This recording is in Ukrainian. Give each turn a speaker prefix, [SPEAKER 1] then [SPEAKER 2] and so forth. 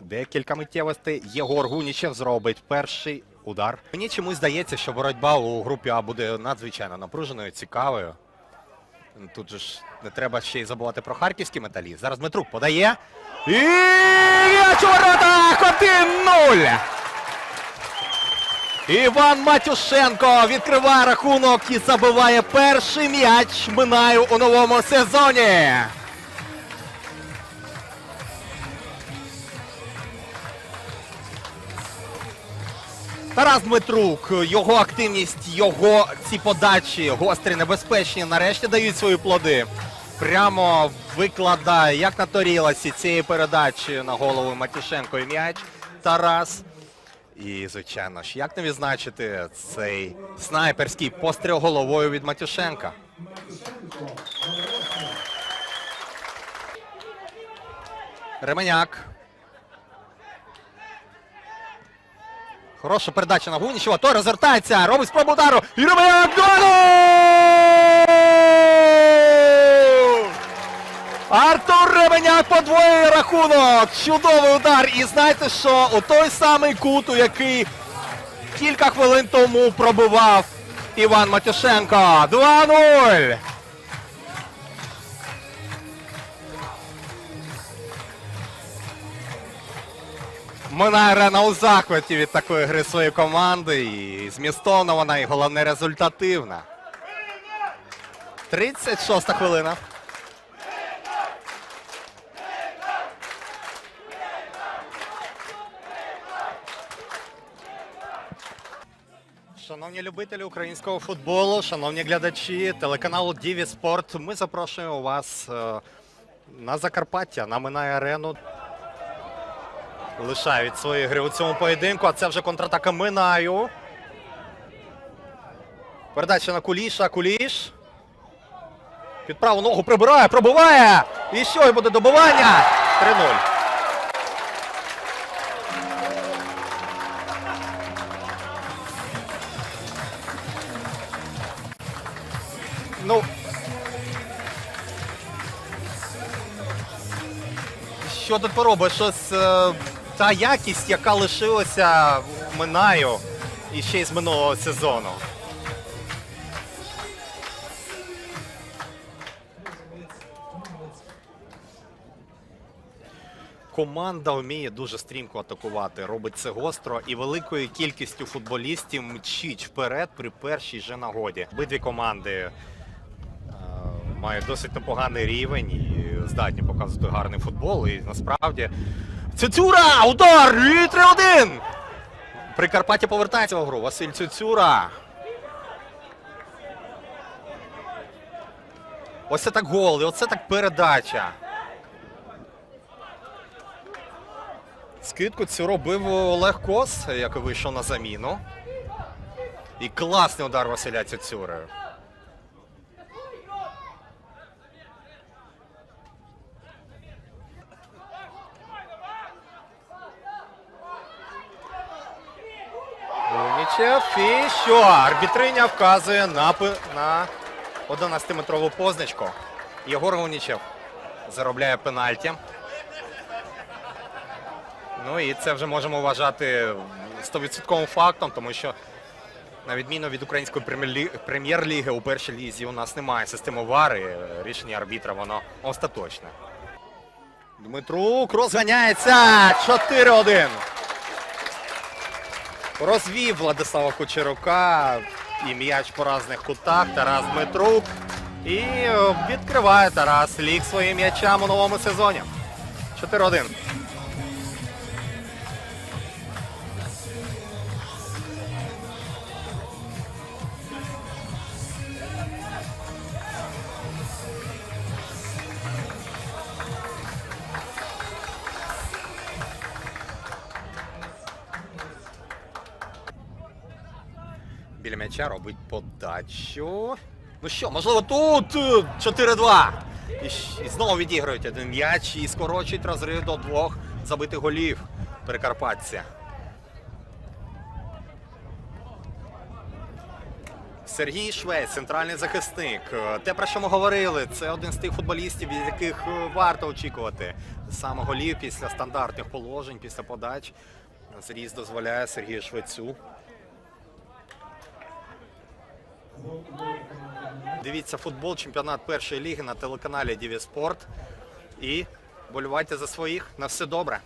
[SPEAKER 1] Декілька миттєвостей. Єгор Гунічев зробить перший удар. Мені чомусь здається, що боротьба у групі А буде надзвичайно напруженою, цікавою. Тут же ж не треба ще й забувати про харківський металіст. Зараз Дмитрук подає. І м'яч у воротах! 1-0! Іван Матюшенко відкриває рахунок і забиває перший м'яч Минаю у новому сезоні. Тарас Дмитрук, його активність, його ці подачі гострі, небезпечні, нарешті дають свої плоди. Прямо викладає, як на торіласі цієї передачі на голову Матюшенко і м'яч. Тарас. І, звичайно ж, як не відзначити цей снайперський постріл головою від Матюшенка. Ременяк. Хороша передача на Гунічева. Той розвертається, робить спробу удару. І Ременяк году! Артур Ременяк подвоює рахунок. Чудовий удар. І знаєте що? У той самий кут, у який кілька хвилин тому пробивав Іван Матюшенко. 2-0. Мина арена у захваті від такої гри своєї команди. І змістовна вона, і головне результативна. 36 хвилина. Шановні любителі українського футболу, шановні глядачі телеканалу Діві Спорт, ми запрошуємо вас е, на Закарпаття, на Минай арену. Лишає від своєї гри у цьому поєдинку, а це вже контратака Минаю. Передача на Куліша. Куліш. Під праву ногу прибирає, пробиває. І що, і буде добивання? 3-0. Ну. Що тут поробиш? Щось е, та якість, яка лишилася Минаю і ще й з минулого сезону. Команда вміє дуже стрімко атакувати, робить це гостро і великою кількістю футболістів мчить вперед при першій же нагоді. Обидві команди е, мають досить непоганий рівень і здатні показувати гарний футбол. І насправді Цюцюра! Удар! І 3-1! Прикарпаття повертається в гру. Василь Цюцюра. Ось це так гол, і оце так передача. Скидку цю робив Олег Кос, як вийшов на заміну. І класний удар Василя Цюцюри. Лунічев. І що? Арбітриня вказує на, на 11-метрову позначку. Єгор Гунічев заробляє пенальті. Ну і це вже можемо вважати 100% фактом, тому що на відміну від української прем'єр-лі- прем'єр-ліги у першій лізі у нас немає системи ВАР, і рішення арбітра воно остаточне. Дмитрук розганяється 4-1. Розвів Владислава Кучерука і м'яч по разних кутах. Тарас Дмитрук. І відкриває Тарас ліг своїм м'ячам у новому сезоні. 4-1. Біля м'яча робить подачу. Ну що, можливо, тут е, 4-2. І, і знову відіграють один м'яч і скорочують розрив до двох забитих голів Прикарпатця. Сергій Швець, центральний захисник. Е, Те, про що ми говорили, це один з тих футболістів, від яких е, варто очікувати саме голів після стандартних положень, після подач. Зріст дозволяє Сергію Швецю. Дивіться футбол, чемпіонат першої ліги на телеканалі Діві Спорт. І болювайте за своїх. На все добре.